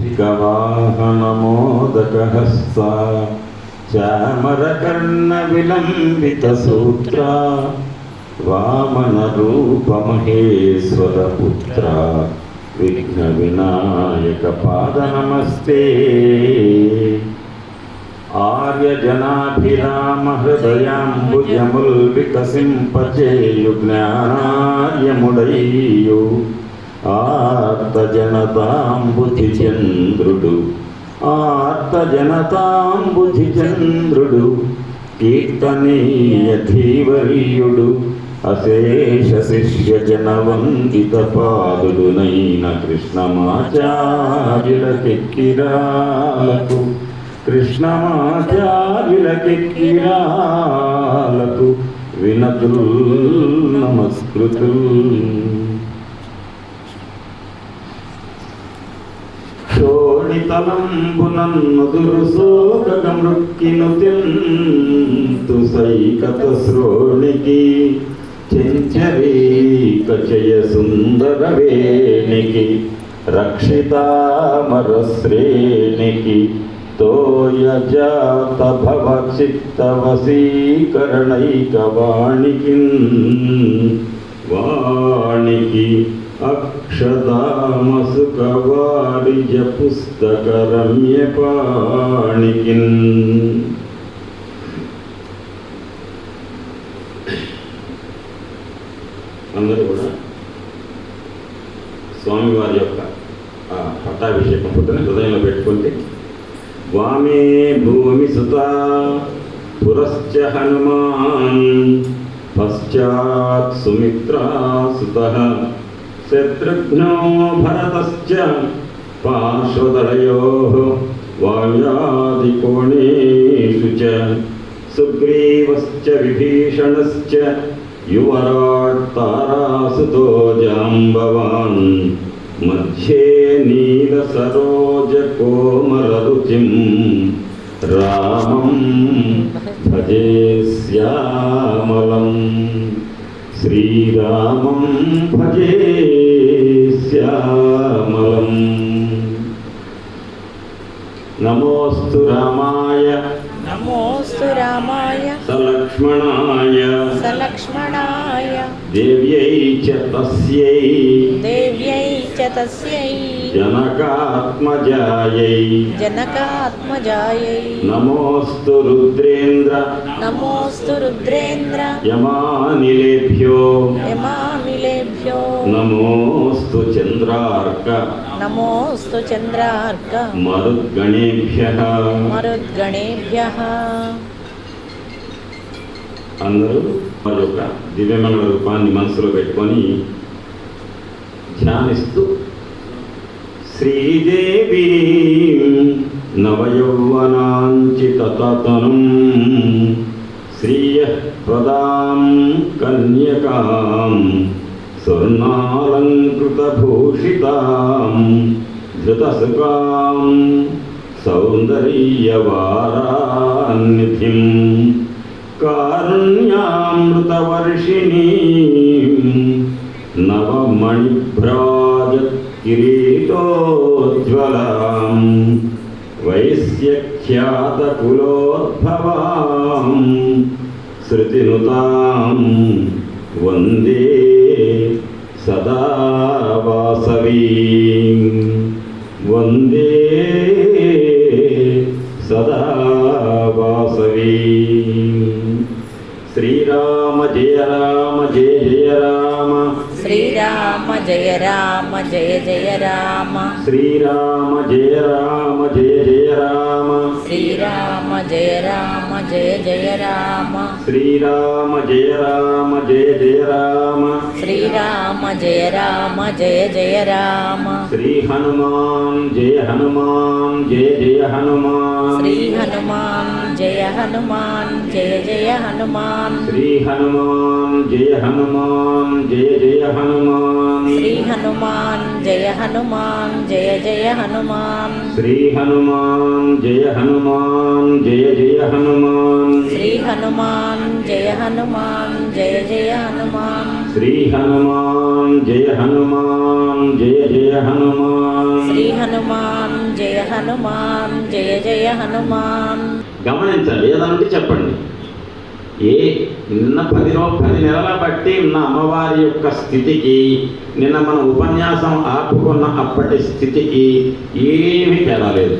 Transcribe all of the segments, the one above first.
मूषिकवाहनमोदकहस्ता चामरकर्णविलम्बितसूत्रा वामनरूपमहेश्वरपुत्रा विघ्नविनायकपादनमस्ते ఆర్యజనాభిరామహృదయాంబుజముల్వికసింపచేయుజ్ఞానార్యముడయ్యు ఆర్తజనతాంబుధిచంద్రుడు ఆర్తజనతాంబుధిచంద్రుడు కీర్తనీయ ధీవర్యుడు అశేష శిష్య జన వందిత పాదుడునైన కృష్ణమాచార్యులకెక్కిరాలకు కృష్ణమాచార్యులకెక్కిరాలకు వినతుల్ నమస్కృతుల్. శోణితలంబునన్నుదురు సోకగమృక్కిను తింతు సైకత శ్రోణికి చెంచరీక చయ సుందర వేణికి రక్షితామర తోయజాత భవ వాణికి వాణికి అక్షదామసుక వారిజ పుస్తక రమ్య పాణికిన్ అందరూ కూడా స్వామివారి యొక్క ఆ పట్టాభిషేకం పొద్దున హృదయంలో పెట్టుకుంటే వామే భూమి సుత పురశ్చ హనుమాన్ పశ్చాత్ సుమిత్రా సుత शत्रुघ्नो भरतश्च पार्श्वदलयोः वाव्यादिकोणेषु च सुग्रीवश्च विभीषणश्च युवराट्तारासुतो जाम्बवान् मध्ये नीलसरोजकोमररुचिं रामं भजे श्यामलम् శ్రీరామం భజే శ్యామలం. నమోస్తు రామాయ. నమోస్తు రామాయ. సలక్ష్మణాయ. సలక్ష్మణాయ. దేవ్యై చ తస్యై. దేవ్యై చ తస్యై जनकात्मजायै జనకాత్మజాయై नमोऽस्तु रुद्रेन्द्र నమోస్తు రుద్రేంద్ర यमानिलेभ्यो యమామిలేభ్యో नमोऽस्तु चन्द्रार्क నమోస్తు చంద్రార్క మరుద్గణేభ్యः మరుద్గణేభ్య అందరూ వారి యొక్క దివ్యమంగళ రూపాన్ని మనసులో పెట్టుకొని ధ్యానిస్తూ శ్రీదేవి నవయౌవనాంచితతనం శ్రియ ప్రదాం కన్యకాం స్వర్ణాలంకృతభూషితాం ధృతసుకాం సౌందర్యవారాన్నిధిం కారుణ్యామృతవర్షిణీ నవమణిభ్రాజత్ కిరీటోజ్వలాం వైశ్యఖ్యాతకులోద్భవాం శృతినుతాం వందే సదా వాసవీం వందే సదా వాసవీం శ్రీరామ జయ రామ జయ జయ రామ శ్రీరామ జయ రామ జయ జయ రామ. శ్రీరామ జయ రామ జయ జయ రామ. శ్రీరామ జయ రామ జయ జయ రామ. శ్రీరామ జయ రామ జయ జయ రామ. శ్రీరామ జయ రామ జయ జయ రామ. శ్రీ హనుమాన్ జయ హనుమాన్ జయ జయ హనుమాన్. శ్రీ హనుమాన్ జయ హనుమాన్ జయ జయ హనుమాన్. శ్రీ హనుమాన్ జయ హనుమాన్ జయ జయ శ్రీ హనుమాన్ జయ హనుమాన్ జయ జయ హనుమాన్. శ్రీ హనుమాన్ జయ హనుమాన్ జయ జయ హనుమాన్. శ్రీ హనుమాన్ జయ హనుమాన్ జయ జయ హనుమాన్. శ్రీ హనుమాన్ జయ హనుమాన్ జయ జయ హనుమాన్. శ్రీ హనుమాన్ హనుమాన్ జయ జయ హనుమాన్. గమనించండి ఏదంటే చెప్పండి. ఏ నిన్న పది రో పది నెలల బట్టి ఉన్న అమ్మవారి యొక్క స్థితికి నిన్న మన ఉపన్యాసం ఆపుకున్న అప్పటి స్థితికి ఏమీ తేడా లేదు.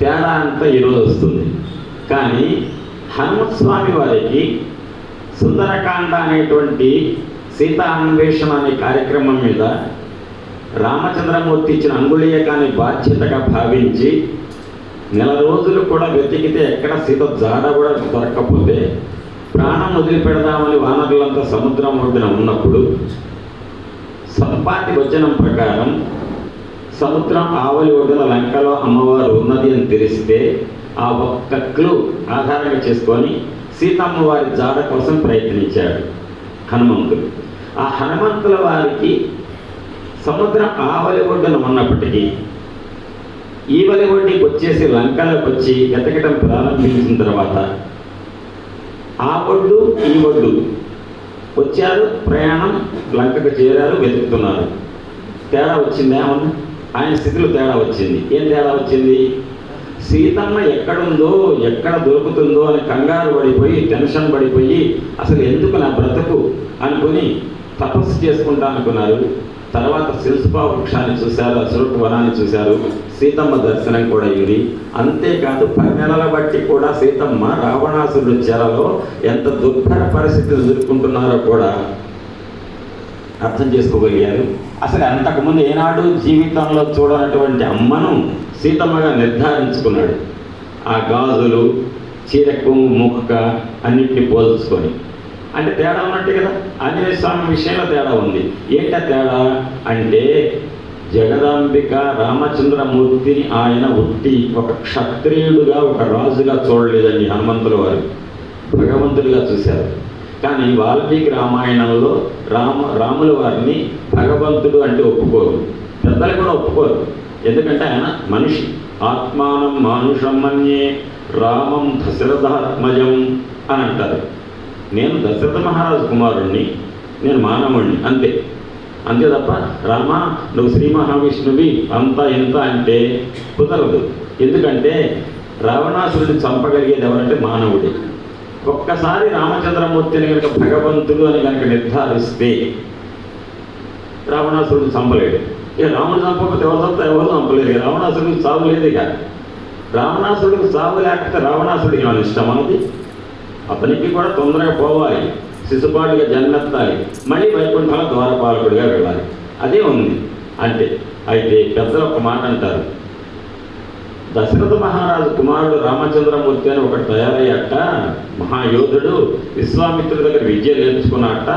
తేడా అంతా ఈరోజు వస్తుంది. కానీ హనుమత్ స్వామి వారికి సుందరకాండ అనేటువంటి సీతా అన్వేషణ అనే కార్యక్రమం మీద రామచంద్రమూర్తి ఇచ్చిన అంగుళీయకాన్ని బాధ్యతగా భావించి నెల రోజులు కూడా వెతికితే ఎక్కడ సీత జాడ కూడా దొరకకపోతే ప్రాణం వదిలిపెడదామని వానరులంతా సముద్రం ఒడ్డున ఉన్నప్పుడు సంపాటి వచనం ప్రకారం సముద్రం ఆవలి ఒడ్డున లంకలో అమ్మవారు ఉన్నది అని తెలిస్తే ఆ ఒక్క క్లూ ఆధారంగా చేసుకొని సీతమ్మ వారి జాడ కోసం ప్రయత్నించాడు హనుమంతుడు. ఆ హనుమంతుల వారికి సముద్రం ఆవలి ఒడ్డున ఉన్నప్పటికీ ఈవలి ఒడ్డుకి వచ్చేసి లంకలోకి వచ్చి వెతకడం ప్రారంభించిన తర్వాత ఆ ఒడ్డు ఈ ఒడ్డు. వచ్చారు ప్రయాణం లంకకు చేరారు వెతుకుతున్నారు. తేడా వచ్చింది ఏమన్నా? ఆయన స్థితిలో తేడా వచ్చింది. ఏం తేడా వచ్చింది? సీతమ్మ ఎక్కడుందో ఎక్కడ దొరుకుతుందో అని కంగారు పడిపోయి టెన్షన్ పడిపోయి అసలు ఎందుకు నా బ్రతుకు అనుకుని తపస్సు చేసుకుంటా అనుకున్నారు. తర్వాత శిల్సుపా వృక్షాన్ని చూశారు అసురుకు వనాన్ని చూశారు సీతమ్మ దర్శనం కూడా అయింది అంతేకాదు పది నెలల బట్టి కూడా సీతమ్మ రావణాసురుడు చెరలో ఎంత దుర్భర పరిస్థితులు ఎదుర్కొంటున్నారో కూడా అర్థం చేసుకోగలిగారు. అసలు అంతకుముందు ఏనాడు జీవితంలో చూడనటువంటి అమ్మను సీతమ్మగా నిర్ధారించుకున్నాడు. ఆ గాజులు చీరకు ముక్క అన్నింటినీ పోల్చుకొని అంటే తేడా ఉన్నట్టే కదా? ఆంజనేయ స్వామి విషయంలో తేడా ఉంది. ఏంట తేడా? అంటే జగదాంబిక రామచంద్రమూర్తిని ఆయన ఉట్టి ఒక క్షత్రియుడుగా ఒక రాజుగా చూడలేదండి హనుమంతుల వారు. భగవంతుడిగా చూశారు. కానీ వాల్మీకి రామాయణంలో రామ రాముల వారిని భగవంతుడు అంటే ఒప్పుకోరు. పెద్దలు కూడా ఒప్పుకోరు. ఎందుకంటే ఆయన మనిషి. ఆత్మానం మానుషం మన్యే రామం దశరథాత్మజం అని అంటారు. నేను దశరథ మహారాజు కుమారుణ్ణి నేను మానవుణ్ణి అంతే. అంతే తప్ప రామ నువ్వు శ్రీ మహావిష్ణువి అంత ఇంత అంటే కుదరదు. ఎందుకంటే రావణాసురుడిని చంపగలిగేది ఎవరంటే మానవుడే. ఒక్కసారి రామచంద్రమూర్తిని కనుక భగవంతుడు అని కనుక నిర్ధారిస్తే రావణాసురుడు చంపలేడు. ఇక రాముడు చంపకపోతే ఎవరు చంపుతా ఎవరు చంపలేదు ఇక రావణాసురుడికి చావు లేదు ఇక రావణాసురుడికి చావు లేకపోతే రావణాసురుడికి ఏమైనా ఇష్టం అన్నది? అతనికి కూడా తొందరగా పోవాలి. శిశుపాటుగా జన్మెత్తాలి. మళ్ళీ వైకుంఠంలో ద్వారపాలకుడిగా వెళ్ళాలి. అదే ఉంది. అంటే అయితే పెద్దలు ఒక మాట అంటారు. దశరథ మహారాజు కుమారుడు రామచంద్రమూర్తి అని ఒకటి తయారయ్యాట. మహాయోధుడు విశ్వామిత్రుడి దగ్గర విద్య నేర్చుకున్నట్ట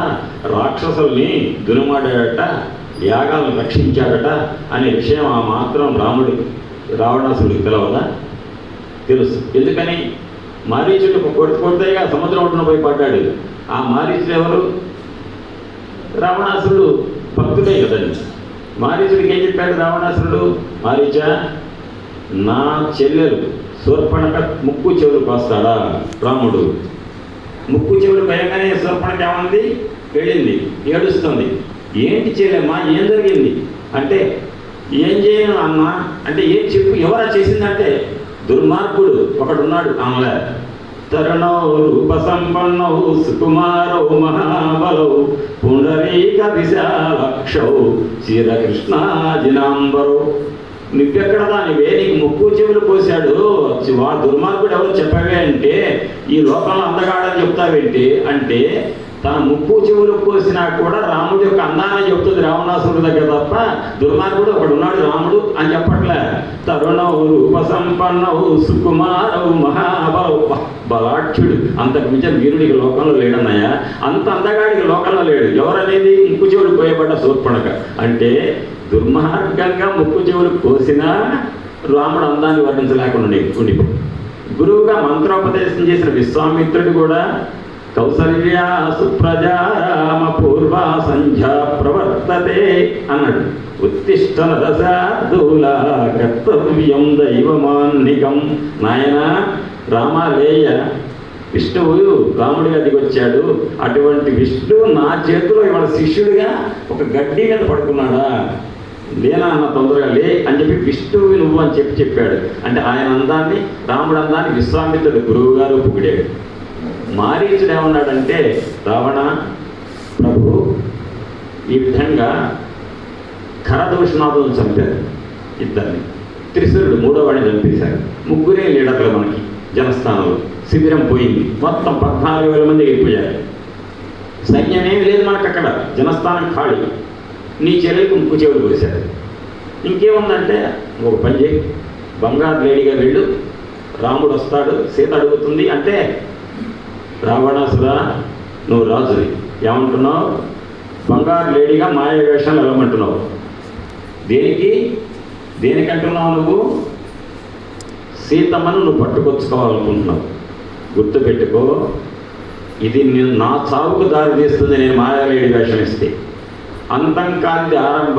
రాక్షసుల్ని దునుమాడాడట. యాగాలను రక్షించాడట అనే విషయం ఆ మాత్రం రాముడికి రావణాసుడికి తెలవదా? తెలుసు. ఎందుకని? మారీచుడు కొడుతు కొడితేగా సముద్రం ఒడ్డున పోయి పడ్డాడు. ఆ మారీచుడు ఎవరు రావణాసురుడు భక్తుడే కదండి. మారీచుడికి ఏం చెప్పాడు రావణాసురుడు? మారీచ నా చెల్లెలు శూర్పణక ముక్కు చెవులు కోస్తాడా? రాముడు ముక్కు చెవులు భయంగానే శూర్పణక ఏమంది? వెళ్ళింది ఏడుస్తుంది. ఏంటి చేయలేమ్మా ఏం జరిగింది? అంటే ఏం చేయను అమ్మా అంటే ఏం చెప్పు ఎవరా చేసిందంటే దుర్మార్గుడు ఒకడున్నాడు ఆమె తరుణో రూప సంపన్నౌ సుకుమారౌ మహాబలౌ పుండరీక విశాలక్షౌ చిరకృష్ణాజినాంబరౌ నువ్వెక్కడ దానివే? నీకు ముక్కు చెవులు పోశాడు. వా దుర్మార్గుడు ఎవరు చెప్పవే అంటే ఈ లోకంలో అందగాడని చెప్తావేంటి? అంటే తన ముక్కు చెవులు కోసినా కూడా రాముడి యొక్క అందాన్ని చెప్తుంది రావణాసురుడి దగ్గర తప్ప దుర్మార్గుడు ఒకడు ఉన్నాడు రాముడు అని చెప్పట్లే. తరుణవు రూప సుకుమారవు మహాబలవు బలాక్షుడు బలాఢ్యుడు. అంతకు మించిన వీరుడికి లోకంలో లేడన్నాయా అంత అందగాడికి లోకంలో లేడు. ఎవరనేది ముక్కు చెవులు కోయబడ్డ సూర్పణక అంటే దుర్మార్గంగా ముక్కు చెవులు కోసినా రాముడు అందాన్ని వర్ణించలేకుండా ఉండి- ఉండిపో. గురువుగా మంత్రోపదేశం చేసిన విశ్వామిత్రుడు కూడా కౌసల్యా సుప్రజా పూర్వా సంధ్య ప్రవర్తతే అన్నాడు. ఉత్తిష్ట నరసాధులా కర్తవ్యం దైవమాన్నికం. నాయన రామాలేయ విష్ణువు రాముడిగా దిగొచ్చాడు అటువంటి విష్ణువు నా చేతిలో ఇవాళ శిష్యుడిగా ఒక గడ్డి మీద పడుకున్నాడా? లేనా అన్న తొందరగా లే అని చెప్పి విష్ణువు నువ్వు అని చెప్పి చెప్పాడు. అంటే ఆయన అందాన్ని రాముడు అందాన్ని విశ్వామిత్రుడు గురువు గారు పొగిడాడు. మారీచుడు ఏమన్నాడంటే రావణ ప్రభు ఈ విధంగా ఖరదోషనాథులను చంపారు ఇద్దరిని. త్రిశూరుడు మూడో వాడిని చంపేశారు. ముగ్గురే లీడర్లు మనకి. జనస్థానంలో శిబిరం పోయింది. మొత్తం పద్నాలుగు వేల మంది వెళ్ళిపోయారు. సైన్యం ఏమి లేదు మనకు అక్కడ జనస్థానం ఖాళీ. నీ చెల్లెలకు ముక్కు చెవులు కోసారు. ఇంకేముందంటే ఒక పని చేయి. బంగారు లేడీగా వెళ్ళు. రాముడు వస్తాడు. సీత అడుగుతుంది అంటే రావణాసురా నువ్వు రాజువి. ఏమంటున్నావు? బంగారు లేడీగా మాయ వేషాలు వెళ్ళమంటున్నావు. దేనికి? దేనికంటున్నావు నువ్వు? సీతమ్మను నువ్వు పట్టుకొచ్చుకోవాలనుకుంటున్నావు. గుర్తుపెట్టుకో ఇది నేను నా చావుకు దారి తీస్తుంది నేను మాయాలేడి వేషం ఇస్తే. అంతం కాంతి ఆరంభం.